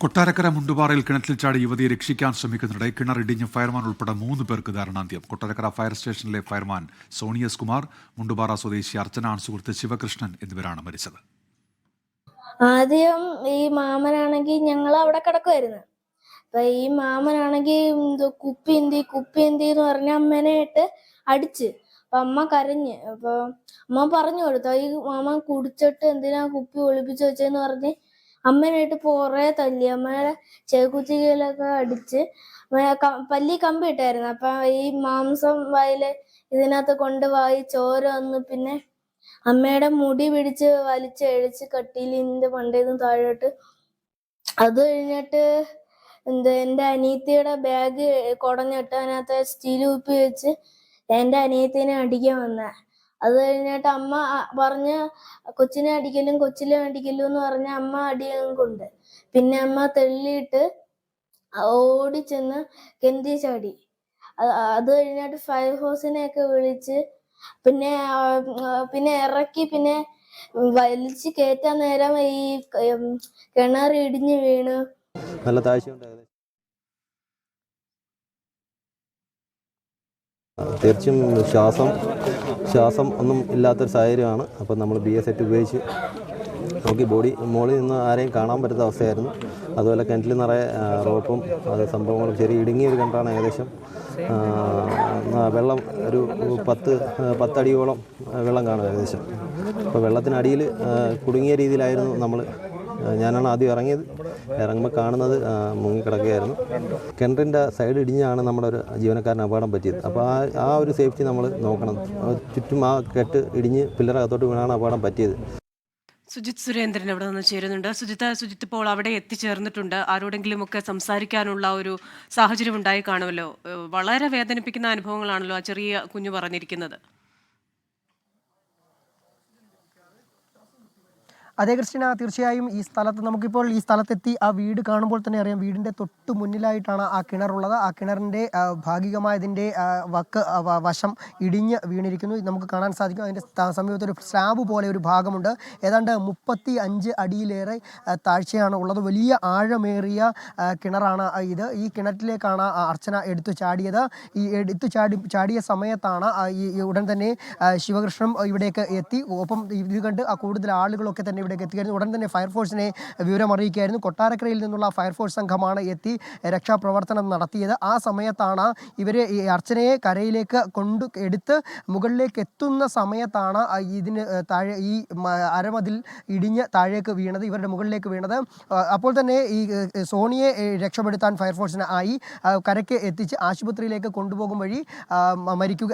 കൊട്ടാരക്കര മുണ്ടുപാറയിൽ കിണറ്റിൽ ചാടി യുവതിയെ രക്ഷിക്കാൻ ശ്രമിക്കുന്നതിനിടെ കിണർ ഇടിഞ്ഞ് ഫയർമാൻ ഉൾപ്പെടെ മൂന്ന് പേർക്ക് ധാരണാന്ത്യം. കൊട്ടാരക്കര ഫയർ സ്റ്റേഷനിലെ ഫയർമാൻ സോണിയസ് കുമാർ മുണ്ടുപാറ സ്വദേശി അർച്ചന സുഹൃത്ത് ശിവകൃഷ്ണൻ എന്നിവരാണ് മരിച്ചത്. ആദ്യം ഈ മാമനാണെങ്കിൽ ഞങ്ങൾ അവിടെ കിടക്കുമായിരുന്നു അപ്പൊ ഈ മാമനാണെങ്കിൽ കുപ്പി എന്തി കുപ്പി എന്തി എന്ന് പറഞ്ഞ അമ്മേനെ ഇട്ട് അടിച്ച്. അപ്പൊ അമ്മ കരഞ്ഞ്. അപ്പൊ അമ്മ പറഞ്ഞു കൊടുത്തു. ഈ മാമൻ കുടിച്ചിട്ട് എന്തിനാ കുപ്പി ഒളിപ്പിച്ചു വെച്ചെന്ന് പറഞ്ഞ് അമ്മേനായിട്ട് പോറെ തല്ലി. അമ്മയുടെ ചെകുത്തികയിലൊക്കെ അടിച്ച് പല്ലി കമ്പി ഇട്ടായിരുന്നു. അപ്പൊ ഈ മാംസം വായിൽ ഇതിനകത്ത് കൊണ്ട് വായി ചോര വന്ന് പിന്നെ അമ്മയുടെ മുടി പിടിച്ച് വലിച്ച് വലിച്ചഴിച്ച് കട്ടിലിന്റെ മണ്ടേന്ന് താഴോട്ട്. അത് കഴിഞ്ഞിട്ട് എന്താ എന്റെ അനിയത്തിയുടെ ബാഗ് കുടഞ്ഞിട്ട് അതിനകത്ത് സ്റ്റീൽ കുപ്പി വെച്ച് എന്റെ അനിയത്തിനെ അടിക്കാൻ വന്ന അത് കഴിഞ്ഞിട്ട് അമ്മ പറഞ്ഞ് കൊച്ചിനെ അടിക്കലും കൊച്ചിലെ അടിക്കലും എന്ന് പറഞ്ഞ അമ്മ അടിയും കൊണ്ട് പിന്നെ അമ്മ തെള്ളിയിട്ട് ഓടി ചെന്ന് കെന്തി ചാടി. അത് കഴിഞ്ഞിട്ട് കഴിഞ്ഞിട്ട് ഹോസിനെ ഒക്കെ വിളിച്ച് പിന്നെ പിന്നെ ഇറക്കി പിന്നെ വലിച്ച് കയറ്റാൻ നേരം ഈ കിണർ വീണു വീണ്. നല്ല താഴ്ചയുണ്ട് ഏകദേശം തീർച്ചയായും ശ്വാസം ശ്വാസം ഒന്നും ഇല്ലാത്തൊരു സാഹചര്യമാണ്. അപ്പോൾ നമ്മൾ ബി എസ് സെറ്റ് ഉപയോഗിച്ച് നമുക്ക് ബോഡി മുകളിൽ നിന്ന് ആരെയും കാണാൻ പറ്റാത്ത അവസ്ഥയായിരുന്നു. അതുപോലെ കിണറ്റിൽ നിറയെ റോപ്പും അത് സംഭവങ്ങളും ചെറിയ ഇടുങ്ങിയ ഒരു കിണറാണ് ഏകദേശം. വെള്ളം ഒരു പത്ത് പത്തടിയോളം വെള്ളം കാണും ഏകദേശം. അപ്പോൾ വെള്ളത്തിനടിയിൽ കുടുങ്ങിയ രീതിയിലായിരുന്നു നമ്മൾ ഞാനാണ് ആദ്യം ഇറങ്ങിയത്. ഇറങ്ങുമ്പോൾ കാണുന്നത് മുങ്ങിക്കിടക്കുകയായിരുന്നു. കിണറിന്റെ സൈഡ് ഇടിഞ്ഞാണ് നമ്മുടെ ഒരു ജീവനക്കാരന് അപകടം പറ്റിയത്. അപ്പോൾ ആ ആ ഒരു സേഫ്റ്റി നമ്മൾ നോക്കണം. ചുറ്റും ആ കെട്ട് ഇടിഞ്ഞ് പില്ലറകത്തോട്ട് വീണാണ് അപകടം പറ്റിയത്. സുജിത് സുരേന്ദ്രൻ അവിടെ നിന്ന് ചേരുന്നുണ്ട്. സുജിത്ത് സുജിത് ഇപ്പോൾ അവിടെ എത്തിച്ചേർന്നിട്ടുണ്ട്. ആരോടെങ്കിലും ഒക്കെ സംസാരിക്കാനുള്ള ഒരു സാഹചര്യം ഉണ്ടായി കാണുമല്ലോ. വളരെ വേദനിപ്പിക്കുന്ന അനുഭവങ്ങളാണല്ലോ ആ ചെറിയ കുഞ്ഞു പറഞ്ഞിരിക്കുന്നത്. അതേ കൃഷ്ണ തീർച്ചയായും ഈ സ്ഥലത്ത് നമുക്കിപ്പോൾ ഈ സ്ഥലത്തെത്തി ആ വീട് കാണുമ്പോൾ തന്നെ അറിയാം. വീടിന്റെ തൊട്ട് മുന്നിലായിട്ടാണ് ആ കിണറുള്ളത്. ആ കിണറിന്റെ ആ, വക്ക് വശം ഇടിഞ്ഞ് വീണിരിക്കുന്നു. നമുക്ക് കാണാൻ സാധിക്കും. അതിന്റെ സമീപത്തൊരു സ്ലാബ് പോലെ ഒരു ഭാഗമുണ്ട്. ഏതാണ്ട് മുപ്പത്തി അഞ്ച് അടിയിലേറെ താഴ്ചയാണ് ഉള്ളത്. വലിയ ആഴമേറിയ കിണറാണ് ഇത്. ഈ കിണറ്റിലേക്കാണ് അർച്ചന എടുത്തു ചാടിയത്. ഈ എടുത്തു ചാടി ചാടിയ സമയത്താണ് ഈ ഉടൻ തന്നെ ശിവകൃഷ്ണൻ ഇവിടേക്ക് എത്തി. ഒപ്പം ഇത് കണ്ട് കൂടുതൽ ആളുകളൊക്കെ തന്നെ ഇവിടേക്ക് എത്തിക്കായിരുന്നു ഉടൻ തന്നെ ഫയർഫോഴ്സിനെ വിവരം അറിയിക്കുകയായിരുന്നു. കൊട്ടാരക്കരയിൽ നിന്നുള്ള ഫയർഫോഴ്സ് സംഘമാണ് എത്തി രക്ഷാപ്രവർത്തനം നടത്തിയത്. ആ സമയത്താണ് ഇവർ ഈ അർച്ചനയെ കരയിലേക്ക് കൊണ്ട് എടുത്ത് മുകളിലേക്ക് എത്തുന്ന സമയത്താണ് ഇതിന് താഴെ ഈ അരമതിൽ ഇടിഞ്ഞ് താഴേക്ക് വീണത് ഇവരുടെ മുകളിലേക്ക് വീണത്. അപ്പോൾ തന്നെ ഈ സോണിയെ രക്ഷപ്പെടുത്താൻ ഫയർഫോഴ്സിന് ആയി. കരയ്ക്ക് എത്തിച്ച് ആശുപത്രിയിലേക്ക് കൊണ്ടുപോകും വഴി മരിക്കുക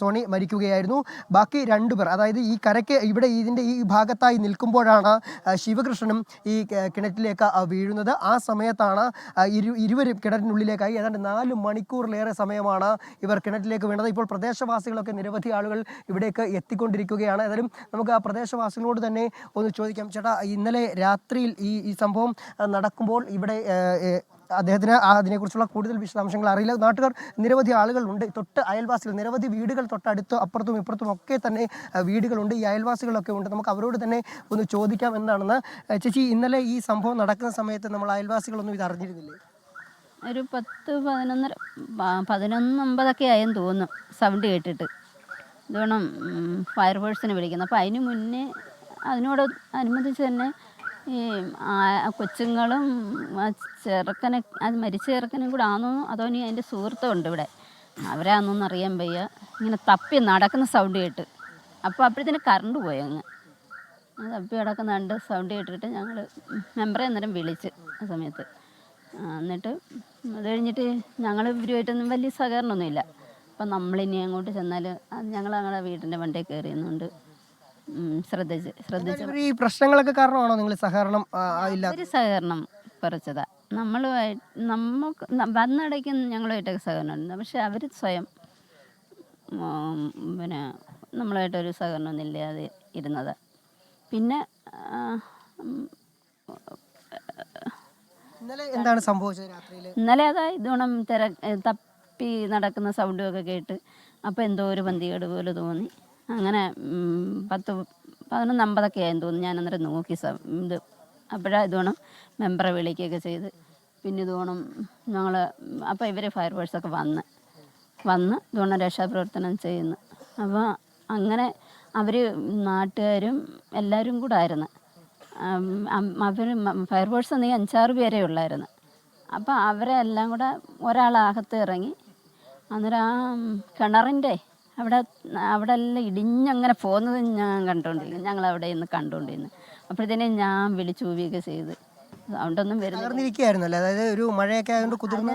സോണി മരിക്കുകയായിരുന്നു. ബാക്കി രണ്ടുപേർ അതായത് ഈ കരയ്ക്ക് ഇവിടെ ഇതിന്റെ ഈ ഭാഗത്തായി നിൽക്കുമ്പോഴാണ് ആ, ശിവകൃഷ്ണനും ഈ കിണറ്റിലേക്ക് വീഴുന്നത്. ആ സമയത്താണ് ഇരു ഇരുവരും കിണറ്റിനുള്ളിലേക്കായി ഏതാണ്ട് നാല് മണിക്കൂറിലേറെ സമയമാണ് ഇവർ കിണറ്റിലേക്ക് വീണത്. ഇപ്പോൾ പ്രദേശവാസികളൊക്കെ നിരവധി ആളുകൾ ഇവിടേക്ക് എത്തിക്കൊണ്ടിരിക്കുകയാണ്. ഏതായാലും നമുക്ക് ആ പ്രദേശവാസികളോട് തന്നെ ഒന്ന് ചോദിക്കാം. ചേട്ടാ ഇന്നലെ രാത്രിയിൽ ഈ ഈ സംഭവം നടക്കുമ്പോൾ ഇവിടെ അദ്ദേഹത്തിന് അതിനെക്കുറിച്ചുള്ള കൂടുതൽ വിശദാംശങ്ങൾ അറിയില്ല. നാട്ടുകാർ നിരവധി ആളുകളുണ്ട്. തൊട്ട് അയൽവാസികൾ നിരവധി വീടുകൾ തൊട്ടടുത്ത് അപ്പുറത്തും ഇപ്പുറത്തും ഒക്കെ തന്നെ വീടുകളുണ്ട്. ഈ അയൽവാസികളൊക്കെ ഉണ്ട്. നമുക്ക് അവരോട് തന്നെ ഒന്ന് ചോദിക്കാം എന്താണെന്ന്. ചേച്ചി ഇന്നലെ ഈ സംഭവം നടക്കുന്ന സമയത്ത് നമ്മൾ അയൽവാസികളൊന്നും ഇത് അറിഞ്ഞിരുന്നില്ലേ? ഒരു പത്ത് പതിനൊന്നര പതിനൊന്ന് പതിനൊന്നൊമ്പതൊക്കെ ആയെന്ന് തോന്നുന്നു സൗണ്ട് കേട്ടിട്ട്. ഇതുവേണം ഫയർഫോഴ്സിനെ വിളിക്കുന്നത്. അപ്പോൾ അതിന് മുന്നേ അതിനോട് അനുബന്ധിച്ച് തന്നെ ഈ കൊച്ചുങ്ങളും ചെറുക്കനെ അത് മരിച്ച ചെറുക്കനും കൂടെ ആണോ അതോ ഇനി അതിന്റെ സുഹൃത്തുണ്ട് ഇവിടെ? അവരാണെന്നൊന്നും അറിയാൻ വയ്യ. ഇങ്ങനെ തപ്പി നടക്കുന്ന സൗണ്ട് കേട്ട്. അപ്പോൾ അപ്പോഴത്തേന് കറണ്ട് പോയി അങ്ങ്. തപ്പി നടക്കുന്ന കണ്ട് സൗണ്ട് കേട്ടിട്ട് ഞങ്ങൾ മെമ്പറെ അന്നേരം വിളിച്ച് ആ സമയത്ത്. എന്നിട്ട് അത് കഴിഞ്ഞിട്ട് ഞങ്ങൾ ഇവരുമായിട്ടൊന്നും വലിയ സഹകരണമൊന്നുമില്ല. അപ്പം നമ്മളിനി അങ്ങോട്ട് ചെന്നാൽ ഞങ്ങൾ ഞങ്ങളുടെ വീടിന്റെ വണ്ടിയിൽ കയറിയുന്നുണ്ട് ശ്രദ്ധിച്ച് ശ്രദ്ധിച്ച് ഈ പ്രശ്നങ്ങളൊക്കെ കാരണമാണോ നിങ്ങൾ സഹകരണം ഒരു സഹകരണം കുറച്ചതാ. നമ്മളുമായി നമുക്ക് വന്നടയ്ക്ക് സഹകരണം ഉണ്ട് പക്ഷെ അവർ സ്വയം പിന്നെ നമ്മളായിട്ടൊരു സഹകരണം ഇല്ലാതെ ഇരുന്നത്. പിന്നെ ഇന്നലെ എന്താണ് സംഭവിച്ചത് ഇന്നലെ അതാ ഇതോണം തിര തപ്പി നടക്കുന്ന സൗണ്ടും ഒക്കെ കേട്ട് അപ്പോൾ എന്തോ ഒരു പന്തികേട് പോലെ തോന്നി. അങ്ങനെ പത്ത് പതിനൊന്ന് അമ്പതൊക്കെ ആയെന്ന് തോന്നുന്നു. ഞാൻ അന്നേരം നോക്കി സ ഇത് അപ്പോഴാണ് ഇതുവേണം മെമ്പറെ വിളിക്കുകയൊക്കെ ചെയ്ത്. പിന്നെ ഇതുവേണം ഞങ്ങൾ അപ്പോൾ ഇവർ ഫയർഫോഴ്സൊക്കെ വന്ന് വന്ന് ഇതുവേണം രക്ഷാപ്രവർത്തനം ചെയ്യുന്നു. അപ്പോൾ അങ്ങനെ അവർ നാട്ടുകാരും എല്ലാവരും കൂടെ ആയിരുന്നു. അവർ ഫയർഫോഴ്സ് നീ അഞ്ചാറ് പേരേ ഉള്ളായിരുന്നു. അപ്പോൾ അവരെ എല്ലാം കൂടെ ഒരാളകത്ത് ഇറങ്ങി അന്നേരം ആ കിണറിന്റെ അവിടെ അവിടെ എല്ലാം ഇടിഞ്ഞങ്ങനെ പോകുന്നത് ഞാൻ കണ്ടുകൊണ്ടിരുന്നു ഞങ്ങൾ അവിടെ നിന്ന് കണ്ടുകൊണ്ടിരുന്നു അപ്പോഴത്തേനും ഞാൻ വിളിച്ചു പോവുകയൊക്കെ ചെയ്ത്. അതുകൊണ്ടൊന്നും വരുന്നില്ല. അതായത് ഒരു മഴയൊക്കെ ആയതുകൊണ്ട് കുതിർന്ന്?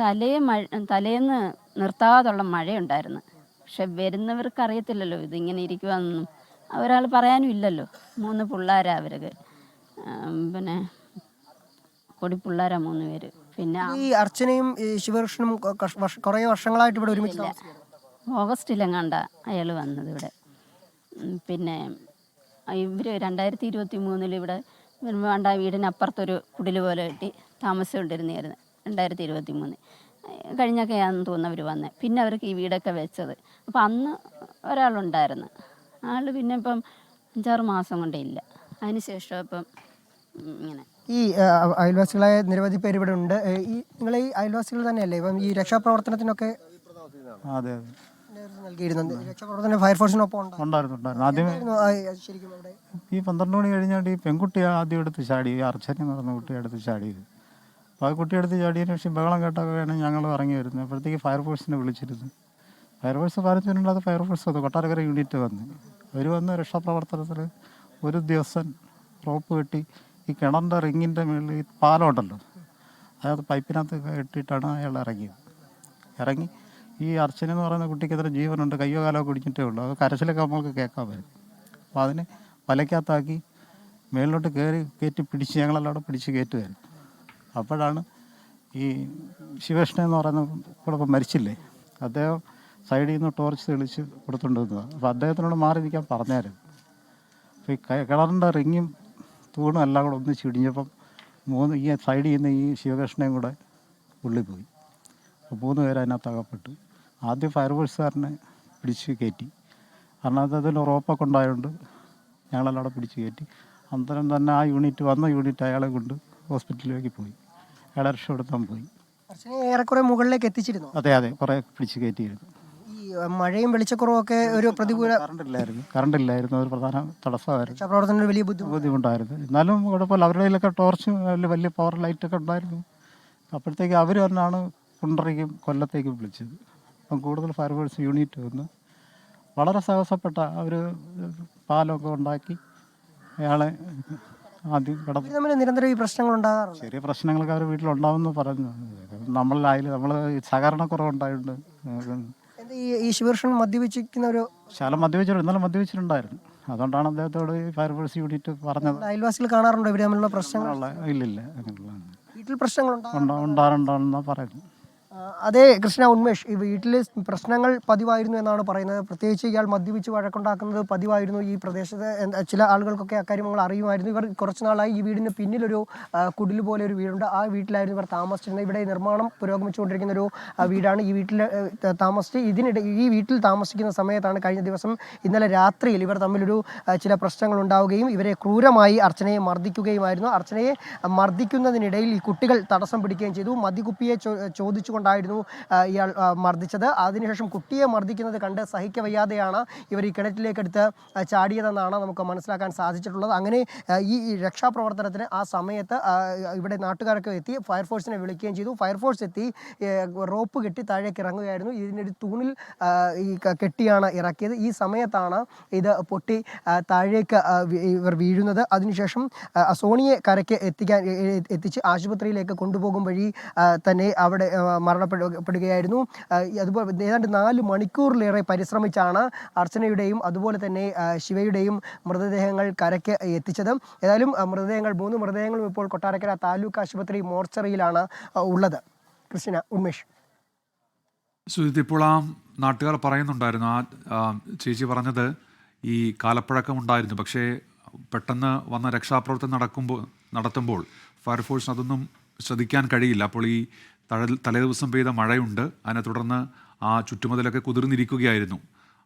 തലേ മഴ തലേന്ന് നിർത്താതുള്ള മഴയുണ്ടായിരുന്നു. പക്ഷെ വരുന്നവർക്ക് അറിയത്തില്ലല്ലോ ഇതിങ്ങനെ ഇരിക്കുവാന്നൊന്നും. ഒരാൾ പറയാനും ഇല്ലല്ലോ. മൂന്ന് പിള്ളേരാ അവരൊക്കെ. പിന്നെ കൊടി പിള്ളേരാ മൂന്ന് പേര്. പിന്നെ ഈ അർച്ചനയും ശിവകൃഷ്ണനും കുറേ വർഷങ്ങളായിട്ട് ഇവിടെ ഒരുമിച്ച് താമസിക്കുകയാണ്. ഓഗസ്റ്റിലെങ്ങാണ്ട അയാൾ വന്നത് ഇവിടെ. പിന്നെ ഇവർ രണ്ടായിരത്തി ഇരുപത്തി മൂന്നിൽ ഇവിടെ വേണ്ട വീടിനപ്പുറത്തൊരു കുടിൽ പോലെ കെട്ടി താമസിച്ചുകൊണ്ടിരുന്നായിരുന്നു രണ്ടായിരത്തി ഇരുപത്തി മൂന്ന് കഴിഞ്ഞൊക്കെയാണെന്ന് തോന്നുന്നു അവർ വന്നത് പിന്നെ അവർക്ക് ഈ വീടൊക്കെ വെച്ചത്. അപ്പോൾ അന്ന് ഒരാളുണ്ടായിരുന്നു. ആൾ പിന്നെ ഇപ്പം അഞ്ചാറ് മാസം കൊണ്ടേ ഇല്ല. അതിന് ശേഷം ഇപ്പം ഇങ്ങനെ. ഈ അയൽവാസികളായ നിരവധി പേര് ഇവിടെ ഉണ്ട്. ഈ നിങ്ങൾ ഈ അയൽവാസികൾ തന്നെയല്ലേ? ഇപ്പം ഈ രക്ഷാപ്രവർത്തനത്തിനൊക്കെ അതെ അതെ. നേതൃത്വം നൽകിയിരുന്നത്. രക്ഷാപ്രവർത്തനം ഫയർഫോഴ്സിനൊപ്പം ഉണ്ടായിരുന്നു. ഉണ്ടായിരുന്നു ഉണ്ടായിരുന്നു. ആദ്യമേ ശരിക്കും അവിടെ? ഈ പന്ത്രണ്ട് മണി കഴിഞ്ഞാണ്ട് ഈ പെൺകുട്ടി ആദ്യം എടുത്ത് ചാടി ഈ അർച്ചന എന്ന് പറഞ്ഞ കുട്ടി എടുത്ത് ചാടിയത്. അപ്പോൾ ആ കുട്ടി എടുത്ത് ചാടിയതിന് ശേഷം ബഹളം കേട്ടൊക്കെയാണ് ഞങ്ങൾ ഇറങ്ങി വരുന്നത്. അപ്പോഴത്തേക്ക് ഫയർഫോഴ്സിനെ വിളിച്ചിരുന്നു. ഫയർഫോഴ്സ് പതിനഞ്ച് ഫയർഫോഴ്സ് അത് വന്നു. കൊട്ടാരക്കര യൂണിറ്റ് വന്ന്. അവർ വന്ന് രക്ഷാപ്രവർത്തനത്തിൽ ഒരു ദിവസം റോപ്പ് കെട്ടി ഈ കിണറിന്റെ റിങ്ങിന്റെ മുകളിൽ ഈ പാലം ഉണ്ടല്ലോ അതായത് പൈപ്പിനകത്ത് കെട്ടിയിട്ടാണ് അയാൾ ഇറങ്ങിയത്. ഇറങ്ങി ഈ അർച്ചന എന്ന് പറയുന്ന കുട്ടിക്ക് എത്ര ജീവനുണ്ട്. കയ്യോ കാലോ കുടിച്ചിട്ടേ ഉള്ളൂ. അത് കരച്ചിലൊക്കെ നമ്മൾക്ക് കേൾക്കാൻ വരും അപ്പോൾ അതിനെ വലയ്ക്കകത്താക്കി മേളിലോട്ട് കയറി കയറ്റി പിടിച്ച് ഞങ്ങളെല്ലാം പിടിച്ച് കയറ്റുമായിരുന്നു. അപ്പോഴാണ് ഈ ശിവകൃഷ്ണൻ എന്ന് പറയുന്ന കൂടെ മരിച്ചില്ലേ? അദ്ദേഹം സൈഡിൽ നിന്ന് ടോർച്ച് തെളിച്ച് കൊടുത്തുകൊണ്ട് വന്നതാണ് അപ്പോൾ അദ്ദേഹത്തിനോട് മാറി നിൽക്കാൻ പറഞ്ഞായിരുന്നു. അപ്പോൾ ഈ കിളറിന്റെ റിങ്ങും തൂണും എല്ലാം കൂടെ ഒന്ന് ചിടിഞ്ഞപ്പം മൂന്ന് ഈ സൈഡിൽ നിന്ന് ഈ ശിവകൃഷ്ണയും കൂടെ ഉള്ളിൽ പോയി. അപ്പോൾ മൂന്ന് പേര് അതിനകത്ത് അകപ്പെട്ടു. ആദ്യം ഫയർഫോഴ്സുകാരനെ പിടിച്ച് കയറ്റി. കാരണം അത് അതിൽ റോപ്പൊക്കെ ഉണ്ടായതുകൊണ്ട് ഞങ്ങളെല്ലാം അവിടെ പിടിച്ച് കയറ്റി. അന്നേരം തന്നെ ആ യൂണിറ്റ് വന്ന യൂണിറ്റ് അയാളെ കൊണ്ട് ഹോസ്പിറ്റലിലേക്ക് പോയി. അയാളെ രക്ഷപ്പെടുത്താൻ പോയി. ഏറെക്കുറെ മുകളിലേക്ക് എത്തിച്ചിരുന്നു? അതെ അതെ. കുറേ പിടിച്ച് കയറ്റിയിരുന്നു. മഴയും വെളിച്ചക്കുറവും ഒക്കെ ഒരു പ്രതികൂല കറണ്ട് ഇല്ലായിരുന്നു. കറണ്ട് ഇല്ലായിരുന്നു. ഒരു പ്രധാന തടസ്സമായിരുന്നു. വലിയ ബുദ്ധിമുട്ട്. ബുദ്ധിമുട്ടായിരുന്നു. എന്നാലും കുഴപ്പമില്ല. അവരുടെ കയ്യിലൊക്കെ ടോർച്ച് വലിയ വലിയ പവർ ലൈറ്റൊക്കെ ഉണ്ടായിരുന്നു. അപ്പോഴത്തേക്ക് അവർ തന്നെയാണ് കുണ്ടറയ്ക്കും കൊല്ലത്തേക്കും വിളിച്ചത്. അപ്പം കൂടുതൽ ഫയർഫോഴ്സ് യൂണിറ്റ് വന്ന് വളരെ സാഹസപ്പെട്ട ഒരു പാലമൊക്കെ ഉണ്ടാക്കി അയാളെ ആദ്യം കിടന്നു തമ്മിൽ നിരന്തരം ഈ പ്രശ്നങ്ങൾ ഉണ്ടാകാറുണ്ട്? ചെറിയ പ്രശ്നങ്ങളൊക്കെ അവർ വീട്ടിലുണ്ടാവുമെന്ന് പറഞ്ഞു നമ്മളിലായാലും നമ്മൾ സഹകരണക്കുറവുണ്ടായിട്ടുണ്ട് എന്താ ഈ ഈ മദ്യപിച്ചിരിക്കുന്ന ഒരു ശാലം മദ്യപിച്ചിട്ടുണ്ട് ഇന്നലെ മദ്യപിച്ചിട്ടുണ്ടായിരുന്നു. അതുകൊണ്ടാണ് അദ്ദേഹത്തോട് ഈ ഫയർഫോഴ്സ് യൂണിറ്റ് പറഞ്ഞത്. അയൽവാസികൾ കാണാറുണ്ടോ ഇവിടെ തമ്മിലുള്ള പ്രശ്നങ്ങൾ? അങ്ങനെയുള്ള ഇല്ലില്ല അങ്ങനെയുള്ള വീട്ടിൽ പ്രശ്നങ്ങളുണ്ടോ ഉണ്ടാകാറുണ്ടോ? എന്നാ പറയുന്നത് അതേ കൃഷ്ണ ഉന്മേഷ് ഈ വീട്ടിൽ പ്രശ്നങ്ങൾ പതിവായിരുന്നു എന്നാണ് പറയുന്നത്. പ്രത്യേകിച്ച് ഇയാൾ മദ്യപിച്ച് വഴക്കുണ്ടാക്കുന്നത് പതിവായിരുന്നു ഈ പ്രദേശത്ത് ചില ആളുകൾക്കൊക്കെ അക്കാര്യങ്ങൾ അറിയുമായിരുന്നു. ഇവർ കുറച്ച് നാളായി ഈ വീടിന് പിന്നിലൊരു കുടിൽ പോലെ ഒരു വീടുണ്ട്. ആ വീട്ടിലായിരുന്നു ഇവർ താമസിച്ചിരുന്നത്. ഇവിടെ നിർമ്മാണം പുരോഗമിച്ചുകൊണ്ടിരിക്കുന്ന ഒരു വീടാണ് ഈ വീട്ടിൽ താമസിച്ച് ഇതിനിടെ ഈ വീട്ടിൽ താമസിക്കുന്ന സമയത്താണ് കഴിഞ്ഞ ദിവസം ഇന്നലെ രാത്രിയിൽ ഇവർ തമ്മിലൊരു ചില പ്രശ്നങ്ങൾ ഉണ്ടാവുകയും ഇവരെ ക്രൂരമായി അർച്ചനയെ മർദ്ദിക്കുകയുമായിരുന്നു. അർച്ചനയെ മർദ്ദിക്കുന്നതിനിടയിൽ ഈ കുട്ടികൾ തടസ്സം പിടിക്കുകയും ചെയ്തു. മദ്യകുപ്പിയെ ചോ- ചോദിച്ചുകൊണ്ടായിരുന്നു ഇയാൾ മർദ്ദിച്ചത്. അതിനുശേഷം കുട്ടിയെ മർദ്ദിക്കുന്നത് കണ്ട് സഹിക്കവയ്യാതെയാണ് ഇവർ ഈ കിണറ്റിലേക്കെടുത്ത് എടുത്ത് ചാടിയതെന്നാണ് നമുക്ക് മനസ്സിലാക്കാൻ സാധിച്ചിട്ടുള്ളത്. അങ്ങനെ ഈ രക്ഷാപ്രവർത്തനത്തിന് ആ സമയത്ത് ഇവിടെ നാട്ടുകാരൊക്കെ എത്തി ഫയർഫോഴ്സിനെ വിളിക്കുകയും ചെയ്തു. ഫയർഫോഴ്സ് എത്തി റോപ്പ് കെട്ടി താഴേക്ക് ഇറങ്ങുകയായിരുന്നു. ഇതിനൊരു തൂണിൽ ഈ കെട്ടിയാണ് ഇറക്കിയത്. ഈ സമയത്താണ് ഇത് പൊട്ടി താഴേക്ക് ഇവർ വീഴുന്നത്. അതിനുശേഷം സോണിയെ കരയ്ക്ക് എത്തിക്കാൻ എത്തിച്ച് ആശുപത്രിയിലേക്ക് കൊണ്ടുപോകും വഴി തന്നെ അവിടെ ആ, മരണപ്പെടുകയായിരുന്നു. അതുപോലെ ഏതാണ്ട് നാല് മണിക്കൂറിലേറെ പരിശ്രമിച്ചാണ് അർച്ചനയുടെയും അതുപോലെ തന്നെ ശിവയുടെയും മൃതദേഹങ്ങൾ കരയ്ക്ക് എത്തിച്ചത്. ഏതായാലും മൃതദേഹങ്ങൾ മൂന്ന് മൃതദേഹങ്ങളും ഇപ്പോൾ കൊട്ടാരക്കര താലൂക്ക് ആശുപത്രി മോർച്ചറിയിലാണ് ഉള്ളത്. കൃഷ്ണ ഉമേഷ്. സുജിത് ഇപ്പോൾ ആ നാട്ടുകാർ പറയുന്നുണ്ടായിരുന്നു ആ ചേച്ചി പറഞ്ഞത് ഈ കാലപ്പഴക്കം ഉണ്ടായിരുന്നു. പക്ഷേ പെട്ടെന്ന് വന്ന രക്ഷാപ്രവർത്തനം നടക്കുമ്പോൾ നടത്തുമ്പോൾ ഫയർഫോഴ്സിന് അതൊന്നും ശ്രദ്ധിക്കാൻ കഴിയില്ല. അപ്പോൾ ഈ തലേദിവസം പെയ്ത മഴയുണ്ട്. അതിനെ തുടർന്ന് ആ ചുറ്റുമതിലൊക്കെ കുതിർന്നിരിക്കുകയായിരുന്നു.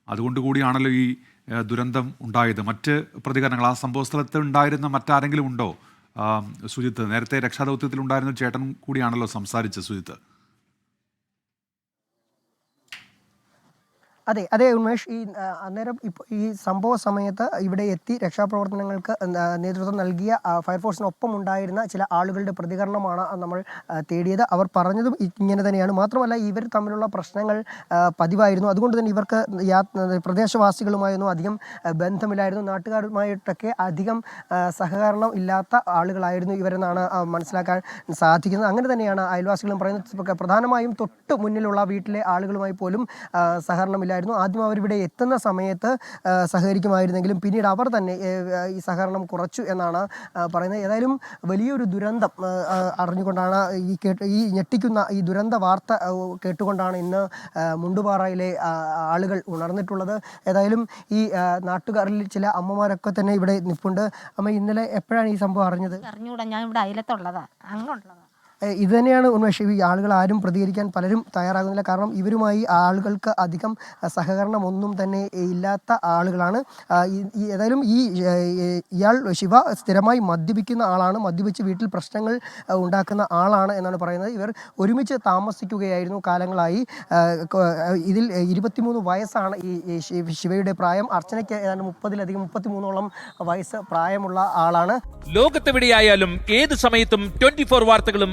അതുകൊണ്ട് കൂടിയാണല്ലോ ഈ ദുരന്തം ഉണ്ടായത്. മറ്റ് പ്രതികരണങ്ങൾ ആ സംഭവ സ്ഥലത്ത് ഉണ്ടായിരുന്ന മറ്റാരെങ്കിലും ഉണ്ടോ? സുജിത്ത് നേരത്തെ രക്ഷാദൗത്യത്തിൽ ഉണ്ടായിരുന്ന ചേട്ടൻ കൂടിയാണല്ലോ സംസാരിച്ചത് സുജിത്ത്. അതെ അതെ ഉന്മേഷ്. ഈ അന്നേരം ഇപ്പോൾ ഈ സംഭവ സമയത്ത് ഇവിടെ എത്തി രക്ഷാപ്രവർത്തനങ്ങൾക്ക് നേതൃത്വം നൽകിയ ഫയർഫോഴ്സിനൊപ്പം ഉണ്ടായിരുന്ന ചില ആളുകളുടെ പ്രതികരണമാണ് നമ്മൾ തേടിയത്. അവർ പറഞ്ഞതും ഇങ്ങനെ തന്നെയാണ്. മാത്രമല്ല ഇവർ തമ്മിലുള്ള പ്രശ്നങ്ങൾ പതിവായിരുന്നു. അതുകൊണ്ട് തന്നെ ഇവർക്ക് പ്രദേശവാസികളുമായൊന്നും അധികം ബന്ധമില്ലായിരുന്നു. നാട്ടുകാരുമായിട്ടൊക്കെ അധികം സഹകരണം ഇല്ലാത്ത ആളുകളായിരുന്നു ഇവരെന്നാണ് മനസ്സിലാക്കാൻ സാധിക്കുന്നത്. അങ്ങനെ തന്നെയാണ് അയൽവാസികളും പറയുന്നത് പ്രധാനമായും തൊട്ട് മുന്നിലുള്ള വീട്ടിലെ ആളുകളുമായി പോലും ആ, സഹകരണമില്ലായിരുന്നു ആദ്യം അവരിവിടെ എത്തുന്ന സമയത്ത് സഹകരിക്കുമായിരുന്നെങ്കിലും പിന്നീട് അവർ തന്നെ ഈ സഹകരണം കുറച്ചു എന്നാണ് പറയുന്നത്. ഏതായാലും വലിയൊരു ദുരന്തം അറിഞ്ഞുകൊണ്ടാണ് ഈ കേട്ട് ഈ ഞെട്ടിക്കുന്ന ഈ ദുരന്ത വാർത്ത കേട്ടുകൊണ്ടാണ് ഇന്ന് മുണ്ടുപാറയിലെ ആളുകൾ ഉണർന്നിട്ടുള്ളത്. ഏതായാലും ഈ നാട്ടുകാരിൽ ചില അമ്മമാരൊക്കെ തന്നെ ഇവിടെ നിൽപ്പുണ്ട് അമ്മ ഇന്നലെ എപ്പോഴാണ് ഈ സംഭവം അറിഞ്ഞത്? അറിഞ്ഞൂടാ ഞാൻ ഇവിടെ അയലത്തുള്ളതാ അങ്ങുള്ളതാ ഇത് തന്നെയാണ് ഉന്മേഷ് ഈ ആളുകൾ ആരും പ്രതികരിക്കാൻ പലരും തയ്യാറാകുന്നില്ല. കാരണം ഇവരുമായി ആളുകൾക്ക് അധികം സഹകരണം സഹകരണമൊന്നും തന്നെ ഇല്ലാത്ത ആളുകളാണ്. ഏതായാലും ഈ ഇയാൾ ശിവ സ്ഥിരമായി മദ്യപിക്കുന്ന ആളാണ്. മദ്യപിച്ച് വീട്ടിൽ പ്രശ്നങ്ങൾ ഉണ്ടാക്കുന്ന ആളാണ് എന്നാണ് പറയുന്നത്. ഇവർ ഒരുമിച്ച് താമസിക്കുകയായിരുന്നു കാലങ്ങളായി. ഇതിൽ ഇരുപത്തിമൂന്ന് വയസ്സാണ് ഈ ശിവയുടെ പ്രായം. അർച്ചനയ്ക്ക് ഏതാണ്ട് മുപ്പതിലധികം മുപ്പത്തിമൂന്നോളം വയസ്സ് പ്രായമുള്ള ആളാണ്. ലോകത്തെവിടെയായാലും ഏത് സമയത്തും ട്വന്റി ഫോർ വാർത്തകളും